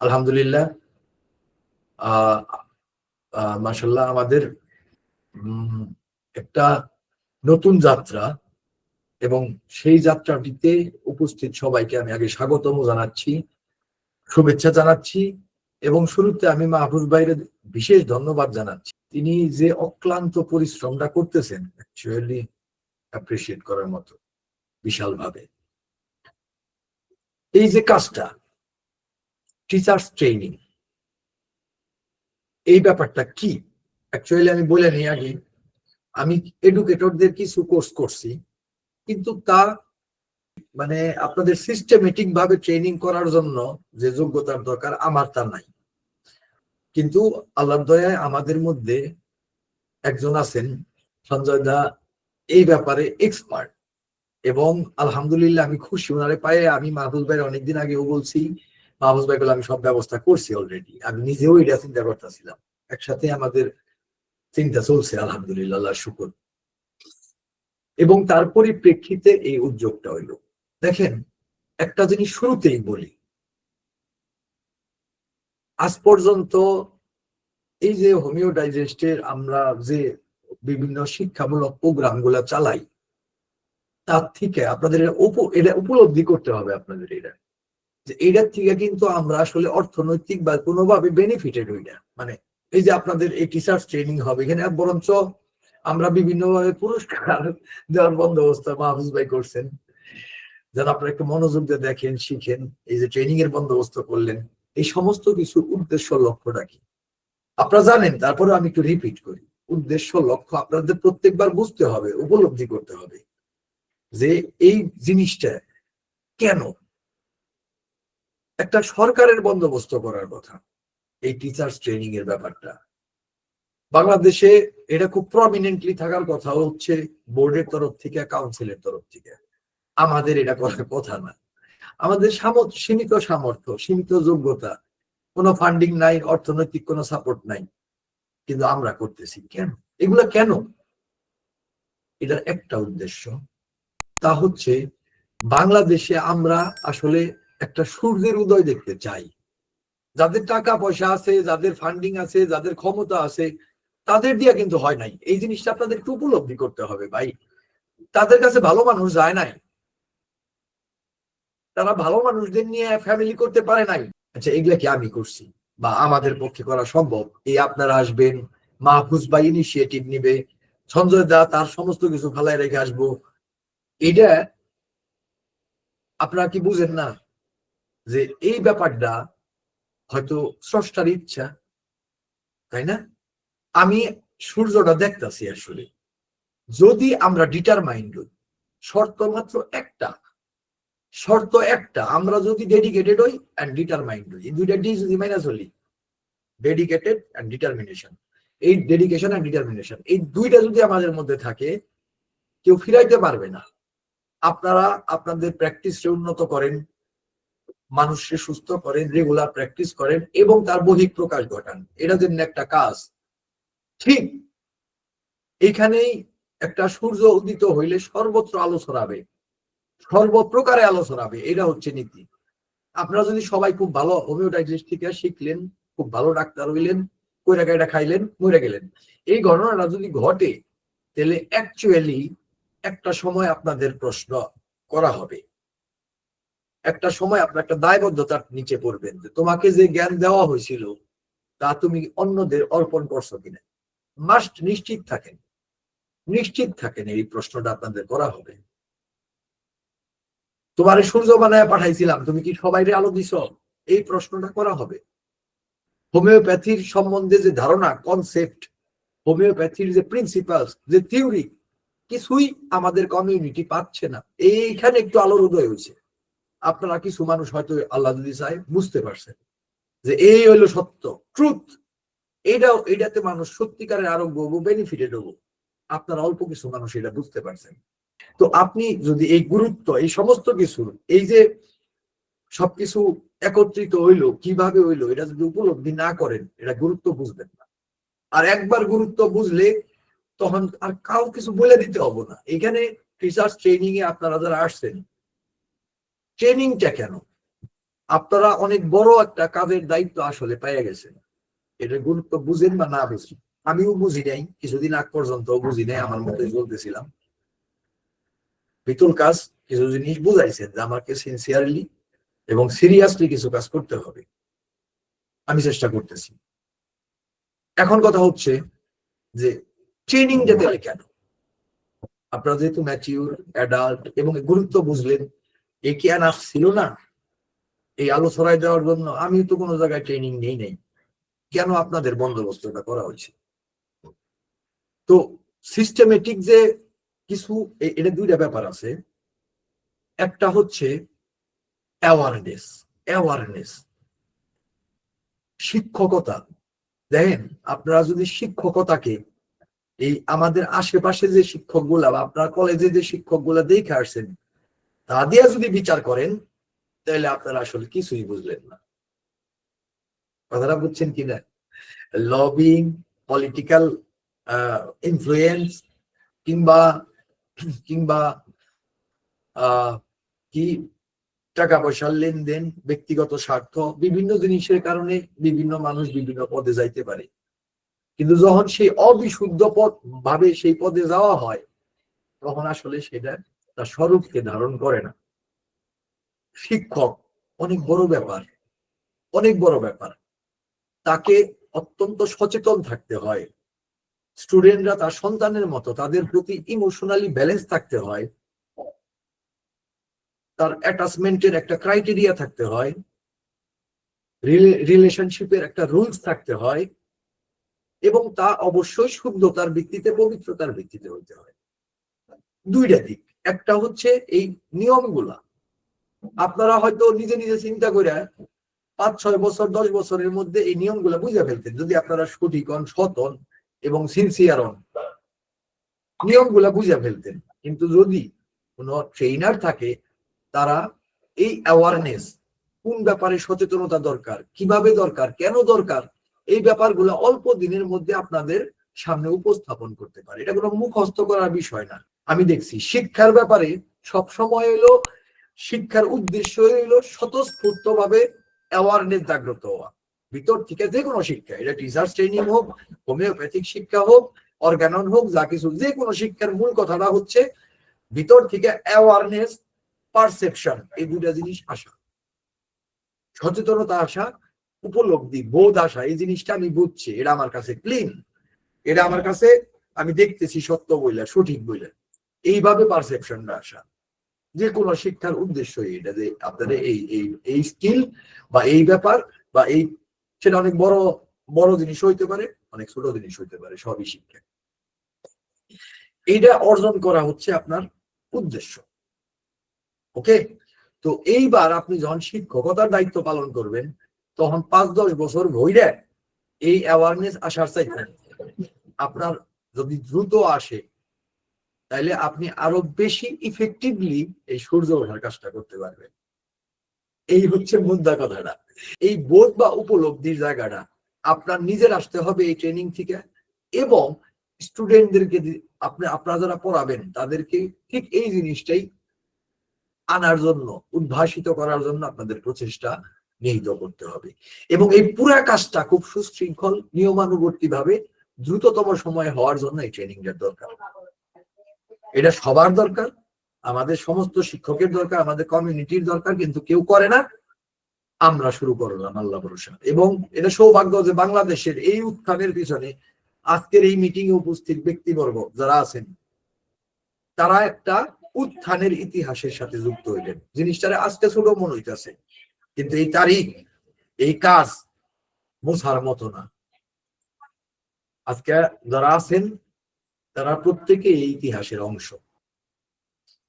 আলহামদুলিল্লাহ মাসাল্লাহ আমাদের একটা নতুন যাত্রা এবং সেই যাত্রাটিতে উপস্থিত সবাইকে আমি আগে স্বাগতম জানাচ্ছি, শুভেচ্ছা জানাচ্ছি এবং শুরুতে আমি মাহফুজ ভাইয়ের বিশেষ ধন্যবাদ জানাচ্ছি। তিনি যে অক্লান্ত পরিশ্রমটা করতেছেন অ্যাকচুয়ালি অ্যাপ্রিসিয়েট করার মতো, বিশালভাবে। এই যে কাজটা টিচার্স ট্রেনিং এই ব্যাপারটা কি? অ্যাকচুয়ালি আমি বলে নিই আগে। আমি এডুকেটরদের কিছু কোর্স করছি, কিন্তু তা মানে আপনাদের সিস্টেমেটিক ভাবে ট্রেনিং করার জন্য যে যোগ্যতার দরকার আমার তা নাই। কিন্তু আল্লাহর দয়ায় আমাদের মধ্যে একজন আছেন, সঞ্জয় দা, এই ব্যাপারে এক্সপার্ট এবং আলহামদুলিল্লাহ আমি খুশি ওনারে পায়ে আমি মাহবুব ভাইয়ের অনেকদিন আগেও বলছি মাহবুব ভাই আমি সব ব্যবস্থা করছি অলরেডি আমি নিজেও এটা চিন্তা করতেছিলাম। একসাথে আমাদের চিন্তা চলছে, আলহামদুলিল্লাহ শুকুর। এবং তার পরিপ্রেক্ষিতে এই উদ্যোগটা হইল। দেখেন, একটা জিনিস শুরুতেই বলি। আজ পর্যন্ত এই যে হোমিও ডাইজেস্টের আমরা যে বিভিন্ন শিক্ষামূলক প্রোগ্রামগুলা চালাই, তার থেকে আপনাদের এটা উপলব্ধি করতে হবে আপনাদের এটা। যে এটার থেকে কিন্তু আমরা আসলে অর্থনৈতিক বা কোনোভাবে বেনিফিটেড হই না। মানে এই যে আপনাদের এই টিচার্স ট্রেনিং হবে এখানে, বরঞ্চ আমরা বিভিন্নভাবে পুরস্কার দেওয়ার বন্দোবস্ত মাহফুজ ভাই করছেন। যেন আপনারা একটু মনোযোগ দিয়ে দেখেন, শিখেন, এই যে ট্রেনিং এর বন্দোবস্ত করলেন। এই সমস্ত কিছু উদ্দেশ্য লক্ষ্যটা কি আপনারা জানেন তারপরে আমি একটু রিপিট করি, উদ্দেশ্য, লক্ষ্য আপনাদের প্রত্যেকবার বুঝতে হবে, উপলব্ধি করতে হবে। যে এই জিনিসটা কেন একটা সরকারের বন্দোবস্ত করার কথা, এই টিচার্স ট্রেনিং এর ব্যাপারটা। বাংলাদেশে এটা খুব প্রমিনেন্টলি থাকার কথা হচ্ছে বোর্ডের তরফ থেকে কাউন্সিলের তরফ থেকে। আমাদের এটা করার কথা না। আমাদের সীমিত সামর্থ্য, সীমিত যোগ্যতা, কোনো ফান্ডিং নাই, অর্থনৈতিক কোনো সাপোর্ট নাই। কিন্তু আমরা করতেছি কেন? এগুলা কেন? এটার একটা উদ্দেশ্য। তা হচ্ছে বাংলাদেশে আমরা আসলে একটা সূর্যের উদয় দেখতে চাই। যাদের টাকা পয়সা আছে, যাদের ফান্ডিং আছে, যাদের ক্ষমতা আছে, তাদের দিয়ে কিন্তু হয় নাই। এই জিনিসটা আপনাদের একটু উপলব্ধি করতে হবে ভাই। তাদের কাছে ভালো মানুষ যায় নাই। তারা ভালো মানুষদের নিয়ে ফ্যামিলি করতে পারে নাই। আচ্ছা এগুলা কি আমি করছি? বা আমাদের পক্ষে করা সম্ভব? এই আপনারা আসবেন, মাহফুজ বা ইনিশিয়েটিভ নিবে, সঞ্জয় দা তার সমস্ত কিছু ফালাই রেখে আসব। এটা আপনারা কি বুঝেন না? যে এই ব্যাপারটা হয়তো স্রষ্টার ইচ্ছা, তাই না? আমি সূর্যটা দেখতেছি আসলে। যদি আমরা ডিটারমাইন্ড হই, শর্ত মাত্র একটা। শর্ত একটা, আমরা যদি ডেডিকেটেড হই অ্যান্ড ডিটারমাইন্ড হই। দুইটা ডি যদি মাইনাস হলি ডেডিকেটেড অ্যান্ড ডিটারমিনেশন এই ডেডিকেশন অ্যান্ড ডিটারমিনেশন এই দুইটা যদি আমাদের মধ্যে থাকে, কেউ ফিরাইতে পারবে না। আপনারা, আপনাদের প্র্যাকটিসে উন্নত করেন। মানুষকে সুস্থ করেন রেগুলার প্র্যাকটিস করেন এবং তার বহিক প্রকাশ ঘটান। এটা জন্য একটা কাজ, ঠিক এখানেই একটা সূর্য উদিত হইলে সর্বত্র আলো ছড়াবে, সর্বপ্রকারে আলো ছড়াবে, এটা হচ্ছে নীতি। আপনারা যদি সবাই খুব ভালো হোমিওডাইটিস থেকে শিখলেন, খুব ভালো ডাক্তার হইলেন কইরা গাইটা খাইলেন, মরে গেলেন। এই ঘটনাটা যদি ঘটে, তাহলে অ্যাকচুয়ালি একটা সময় আপনাদের প্রশ্ন করা হবে। একটা সময় আপনার একটা দায়বদ্ধতার নিচে পড়বেন যে তোমাকে যে জ্ঞান দেওয়া হয়েছিল, তা তুমি অন্যদের অর্পণ করছ কিনা? মাস্ট নিশ্চিত থাকেন। নিশ্চিত থাকেন এই প্রশ্নটা আপনাদের করা হবে। তোমার সূর্য বানায় পাঠাইছিলাম, তুমি কি সবাই আলো দিছ? এই প্রশ্নটা করা হবে। হোমিওপ্যাথির সম্বন্ধে যে ধারণা কনসেপ্ট হোমিওপ্যাথির যে প্রিন্সিপাল যে থিওরি কিছুই আমাদের কমিউনিটি পাচ্ছে না। এইখানে একটু আলোর উদয় হয়েছে। আপনারা কিছু মানুষ হয়তো আল্লাহ যদি চায় বুঝতে পারছেন যে এই হইল সত্য ট্রুথ এটাও, এটাতে মানুষ সত্যিকারের আরোগ্য হব বেনিফিটেড হব। আপনারা অল্প কিছু মানুষ এটা বুঝতে পারছেন। তো আপনি যদি এই গুরুত্ব, এই সমস্ত কিছু, এই যে সবকিছু একত্রিত হইল, কীভাবে হইল, এটা যদি উপলব্ধি না করেন, এটা গুরুত্ব বুঝবেন না। আর একবার গুরুত্ব বুঝলে তখন আর কাউ কিছু বলে দিতে হব না। এখানে টিচার্স ট্রেনিং এ আপনারা যারা আসছেন ট্রেনিংটা কেন? আপনারা অনেক বড় একটা কাজের দায়িত্ব আসলে পাইয়া গেছেন। এটা গুরুত্ব বুঝেন বা না বুঝেন? আমিও বুঝি নাই, কিছুদিন আগ পর্যন্ত বুঝি নাই, আমার মতোই চলতেছিলাম। বিতুল কাজ কিছু জিনিস বুঝাইছেন যে আমাকে সিনসিয়ারলি এবং সিরিয়াসলি কিছু কাজ করতে হবে। আমি চেষ্টা করতেছি। এখন কথা হচ্ছে যে ট্রেনিং যেতে কেন? আপনারা যেহেতু ম্যাচিউর অ্যাডাল্ট এবং গুরুত্ব বুঝলেন এ কি আনাফ ছিল না? এই আলো আলোচনায় দেওয়ার জন্য আমি তো কোনো জায়গায় ট্রেনিং নেই নাই। কেন আপনাদের বন্দোবস্তটা করা হয়েছে? তো সিস্টেমেটিক যে কিছু এটা দুইটা ব্যাপার আছে। একটা হচ্ছে অ্যাওয়ারনেস অ্যাওয়ারনেস শিক্ষকতা। দেখেন, আপনারা যদি শিক্ষকতাকে এই আমাদের আশেপাশে যে শিক্ষকগুলা বা আপনার কলেজে যে শিক্ষকগুলা দেখে আসছেন তা দিয়ে যদি বিচার করেন, তাহলে আপনারা আসলে কিছুই বুঝলেন না। কথাটা বুঝছেন কি কিনা লবিং পলিটিক্যাল ইনফ্লুয়েন্স কিংবা কিংবা কি টাকা পয়সার লেনদেন, ব্যক্তিগত স্বার্থ, বিভিন্ন জিনিসের কারণে বিভিন্ন মানুষ বিভিন্ন পদে যাইতে পারে। কিন্তু যখন সেই অবিশুদ্ধ পদ, ভাবে সেই পদে যাওয়া হয়, তখন আসলে সেটা তার স্বরূপকে ধারণ করে না। শিক্ষক অনেক বড় ব্যাপার, অনেক বড় ব্যাপার। তাকে অত্যন্ত সচেতন থাকতে হয়। স্টুডেন্টরা তার সন্তানের মতো, তাদের প্রতি ইমোশনালি ব্যালেন্স থাকতে হয়। তার অ্যাটাচমেন্টের একটা ক্রাইটেরিয়া থাকতে হয়। রিলেশনশিপের একটা রুলস থাকতে হয়। এবং তা অবশ্যই শুদ্ধতার ভিত্তিতে, পবিত্রতার ভিত্তিতে হতে হয়। দুইটা দিক। একটা হচ্ছে এই নিয়মগুলা। আপনারা হয়তো নিজে নিজে চিন্তা করে পাঁচ, ছয় বছর, দশ বছরের মধ্যে এই নিয়মগুলা বুঝে ফেলতেন, যদি আপনারা সঠিক হন, সৎ হন এবং সিনসিয়ার হন। নিয়মগুলা বুঝে ফেলতেন। কিন্তু যদি কোনো ট্রেনার থাকে, তারা এই অ্যাওয়ারনেস কোন ব্যাপারে সচেতনতা দরকার, কীভাবে দরকার, কেন দরকার, এই ব্যাপারগুলো অল্প দিনের মধ্যে আপনাদের সামনে উপস্থাপন করতে পারে। এটা কোনো মুখস্থ করার বিষয় না। আমি দেখছি, শিক্ষার ব্যাপারে সব সময় হলো শিক্ষার উদ্দেশ্য হলো স্বতঃস্ফূর্ত ভাবে অ্যাওয়ারনেস জাগ্রত হওয়া। ভিতর থেকে যে কোনো শিক্ষা, এটা টিচার্স ট্রেনিং হোক হোমিওপ্যাথিক শিক্ষা হোক অর্গানন হোক, যা কিছু, যে কোনো শিক্ষার মূল কথাটা হচ্ছে ভিতর থেকে অ্যাওয়ারনেস পারসেপশন এই দুটা জিনিস আসা। সচেতনতা আসা, উপলব্ধি, বোধ আসা, এই জিনিসটা আমি বুঝছি, এটা আমার কাছে ক্লিন এটা আমার কাছে, আমি দেখতেছি সত্য বইলা, সঠিক বইলা। এইভাবে পারসেপশনটা আসা। যে কোনো শিক্ষার উদ্দেশ্য এটা যে আপনাদের এই এই এই স্কিল বা এই ব্যাপার বা এই, সেটা অনেক বড় বড় জিনিস হইতে পারে, অনেক ছোট জিনিস হইতে পারে, সবই শিক্ষা। এইটা অর্জন করা হচ্ছে আপনার উদ্দেশ্য। ওকে? তো এইবার আপনি যখন শিক্ষকতার দায়িত্ব পালন করবেন, তখন পাঁচ, দশ বছর ভইরে এই অ্যাওয়ারনেস আসার চাইতে আপনার যদি দ্রুত আসে তাহলে আপনি আরও বেশি ইফেক্টিভলি এই সূর্য ওঠার কাজটা করতে পারবেন। এই হচ্ছে মুদ্রা কথাটা। এই বোধ বা উপলব্ধির জায়গাটা আপনার নিজের আসতে হবে এই ট্রেনিং থেকে এবং স্টুডেন্টদেরকে আপনি, আপনারা যারা পড়াবেন, তাদেরকে ঠিক এই জিনিসটাই আনার জন্য, উদ্ভাসিত করার জন্য আপনাদের প্রচেষ্টা নিহিত করতে হবে। এবং এই পুরা কাজটা খুব সুশৃঙ্খল নিয়মানুবর্তী ভাবে দ্রুততম সময় হওয়ার জন্য এই ট্রেনিংটার দরকার। এটা সবার দরকার, আমাদের সমস্ত শিক্ষকের দরকার, আমাদের কমিউনিটির দরকার, কিন্তু কেউ করে না। আমরা শুরু করলাম, আল্লাহ ভরসা। এবং এটা সৌভাগ্য যে বাংলাদেশের এই উত্থানের পিছনে আজকের এই মিটিং এ উপস্থিত ব্যক্তিবর্গ যারা আছেন, তারা একটা উত্থানের ইতিহাসের সাথে যুক্ত হইলেন। জিনিসটারে আজকে ছোট মনে হইতেছে, কিন্তু এই তারিখ, এই কাজ মোছার মতো না। আজকে যারা আছেন তারা প্রত্যেকে এই ইতিহাসের অংশ।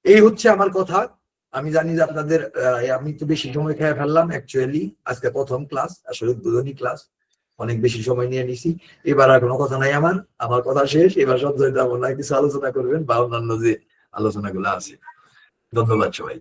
এই হচ্ছে আমার কথা। আমি জানি যে আপনাদের আমি তো বেশি সময় খেয়ে ফেললাম অ্যাকচুয়ালি আজকে প্রথম ক্লাস আসলে উদ্বোধনী ক্লাস অনেক বেশি সময় নিয়ে নিছি। এবার আর কোনো কথা নাই আমার। আমার কথা শেষ। এবার সব না কিছু আলোচনা করবেন বা অন্যান্য যে আলোচনাগুলো আছে। ধন্যবাদ সবাই